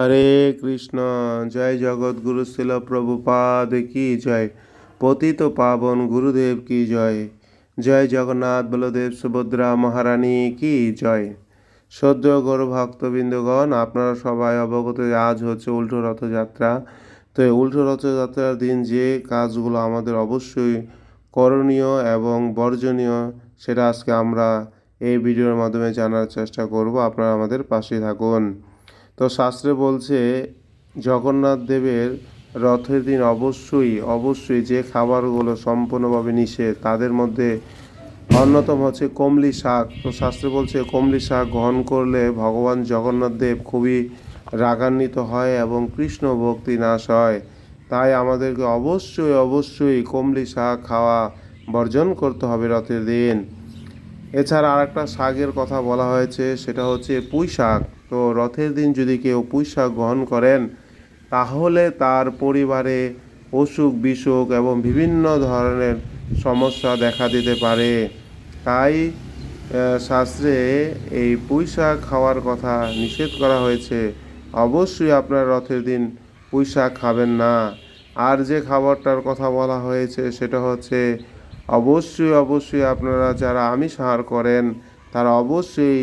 হরে কৃষ্ণ, জয় জগৎগুরু শিল প্রভুপাদ কি জয়? পতিত পাবন গুরুদেব কি জয়? জয় জগন্নাথ বলদেব সুভদ্রা মহারানী কি জয়? সদ্য গৌর ভক্তবৃন্দগণ, আপনারা সবাই অবগত আজ হচ্ছে উল্টো রথযাত্রা। তো এই উল্টো রথযাত্রার দিন যে কাজগুলো আমাদের অবশ্যই করণীয় এবং বর্জনীয়, সেটা আজকে আমরা এই ভিডিওর মাধ্যমে জানার চেষ্টা করব। আপনারা আমাদের পাশে থাকুন। তো শাস্ত্রে বলছে, জগন্নাথ দেবের রথের দিন অবশ্যই অবশ্যই যে খাবারগুলো সম্পূর্ণভাবে নিষেধ, তাদের মধ্যে অন্যতম হচ্ছে কমলি শাক। তো শাস্ত্রে বলছে, কমলি শাক গ্রহণ করলে ভগবান জগন্নাথ দেব খুবই রাগান্বিত হয় এবং কৃষ্ণ ভক্তি নাশ হয়। তাই আমাদেরকে অবশ্যই অবশ্যই কমলি শাক খাওয়া বর্জন করতে হবে রথের দিন। এছাড়া আর একটা শাকের কথা বলা হয়েছে, সেটা হচ্ছে পুঁই শাক। তো রথের দিন যদি কেউ পুঁই শাক গ্রহণ করেন, তাহলে তার পরিবারে অসুখ, বিসুখ এবং বিভিন্ন ধরনের সমস্যা দেখা দিতে পারে। তাই শাস্ত্রে এই পুঁই শাক খাওয়ার কথা নিষেধ করা হয়েছে। অবশ্যই আপনার রথের দিন পুঁই শাক খাবেন না। আর যে খাবারটার কথা বলা হয়েছে, সেটা হচ্ছে অবশ্যই অবশ্যই আপনারা যারা আমিষ আহার করেন, তারা অবশ্যই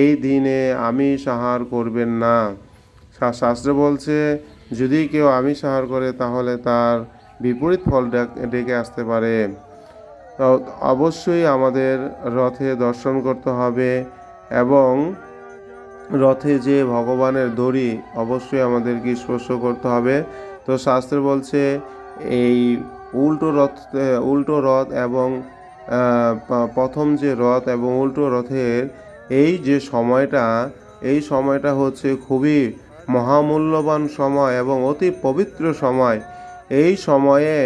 এই দিনে আমিষ আহার করবেন না। শাস্ত্রে বলছে, যদি কেউ আমিষ আহার করে, তাহলে তার বিপরীত ফল ডেকে আসতে পারে। অবশ্যই আমাদের রথে দর্শন করতে হবে এবং রথে যে ভগবানের দড়ি, অবশ্যই আমাদেরকে স্পর্শ করতে হবে। তো শাস্ত্রে বলছে, এই উল্টো রথ উল্টো রথ এবং প্রথম যে রথ এবং উল্টো রথের এই যে সময়টা, এই সময়টা হচ্ছে খুবই মহামূল্যবান সময় এবং অতি পবিত্র সময়। এই সময়ে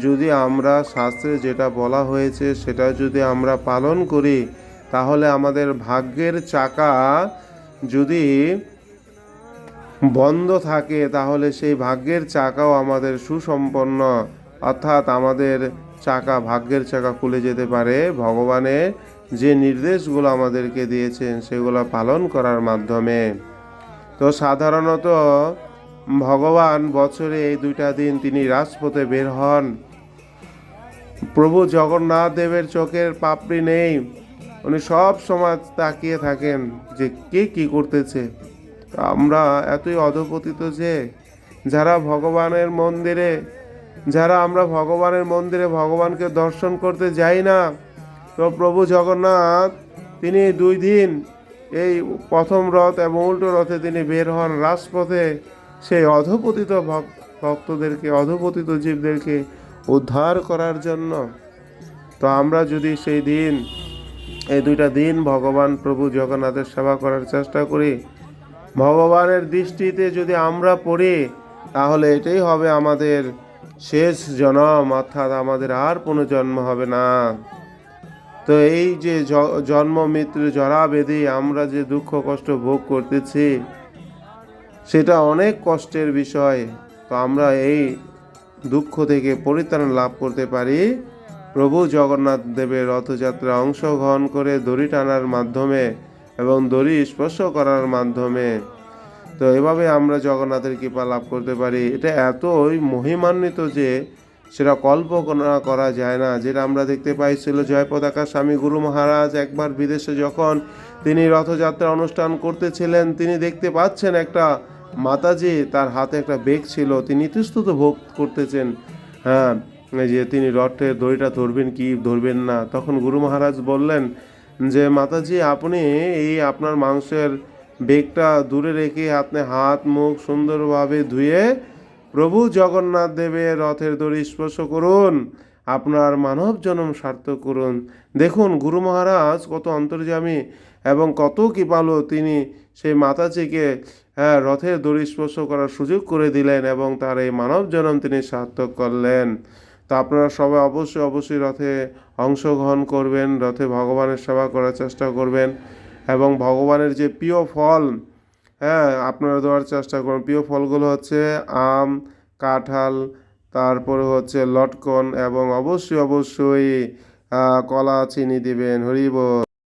যদি আমরা শাস্ত্রে যেটা বলা হয়েছে, সেটা যদি আমরা পালন করি, তাহলে আমাদের ভাগ্যের চাকা যদি বন্ধ থাকে, তাহলে সেই ভাগ্যের চাকাও আমাদের সুসম্পন্ন। অর্থাৎ আমাদের চাকা, ভাগ্যের চাকা খুলে যেতে পারে ভগবানের যে নির্দেশগুলো আমাদেরকে দিয়েছেন, সেগুলো পালন করার মাধ্যমে। তো সাধারণত ভগবান বছরে এই দুইটা দিন তিনি রাজপথে বের হন। প্রভু জগন্নাথ দেবের চোখের পাপড়ি নেই। উনি সব সময় তাকিয়ে থাকেন যে কে কি করতেছে। আমরা এতই অধপতিত যে, যারা ভগবানের মন্দিরে, যারা আমরা ভগবানের মন্দিরে ভগবানকে দর্শন করতে যাই না তো প্রভু জগন্নাথ, তিনি দুই দিন এই প্রথম রথ এবং উল্টো রথে তিনি বের হন রাজপথে। সেই অধপতিত ভক্তদেরকে, অধপতিত জীবদেরকে উদ্ধার করার জন্য। তো আমরা যদি সেই দিন, এই দুইটা দিন ভগবান প্রভু জগন্নাথের সেবা করার চেষ্টা করি, ভগবানের দৃষ্টিতে যদি আমরা পড়ি, তাহলে এটাই হবে আমাদের শেষ জন্ম, অর্থাৎ আমাদের আর কোনো জন্ম হবে না। তো এই যে জন্ম মৃত্যু জরা বেদি আমরা যে দুঃখ, কষ্ট ভোগ করতেছি, সেটা অনেক কষ্টের বিষয়। তো আমরা এই দুঃখ থেকে পরিত্রাণ লাভ করতে পারি। প্রভু জগন্নাথ দেবের রথযাত্রা অংশগ্রহণ করে দড়ি টানার মাধ্যমে এবং দড়ি স্পর্শ করার মাধ্যমে। তো এভাবে আমরা জগন্নাথের কৃপা লাভ করতে পারি। এটা এতই মহিমান্বিত যে সেটা কল্পনা করা যায় না। যেটা আমরা দেখতে পাইছিল জয় পতাকা স্বামী গুরু মহারাজ একবার বিদেশে যখন তিনি রথযাত্রা অনুষ্ঠান করতেছিলেন, তিনি দেখতে পাচ্ছেন একটা মাতাজি, তার হাতে একটা বেগ ছিল। তিনি ইতস্তত ভোগ করতেছেন। হ্যাঁ যে তিনি রথের দড়িটা ধরবেন কি ধরবেন না। তখন গুরু মহারাজ বললেন যে, মাতাজি, আপনি এই আপনার মাংসের বেগটা দূরে রেখে আপনি হাত মুখ সুন্দরভাবে ধুয়ে প্রভু জগন্নাথ দেবের রথের দড়ি স্পর্শ করুন, আপনার মানব জন্ম সার্থক করুন। দেখুন, গুরু মহারাজ কত অন্তর্যামী এবং কত কৃপালু তিনি সেই মাতাজিকে হ্যাঁ রথের দড়ি স্পর্শ করার সুযোগ করে দিলেন এবং তার এই মানব জন্ম তিনি সার্থক করলেন। তো আপনারা সবাই অবশ্যই অবশ্যই রথে অংশগ্রহণ করবেন, রথে ভগবানের সেবা করার চেষ্টা করবেন এবং ভগবানের যে প্রিয় ফল হ্যাঁ আপনারা দেওয়ার চেষ্টা করুন। প্রিয় ফলগুলো হচ্ছে আম, কাঁঠাল, তারপরে হচ্ছে লটকন এবং অবশ্যই অবশ্যই কলা, চিনি দিবেন হরিব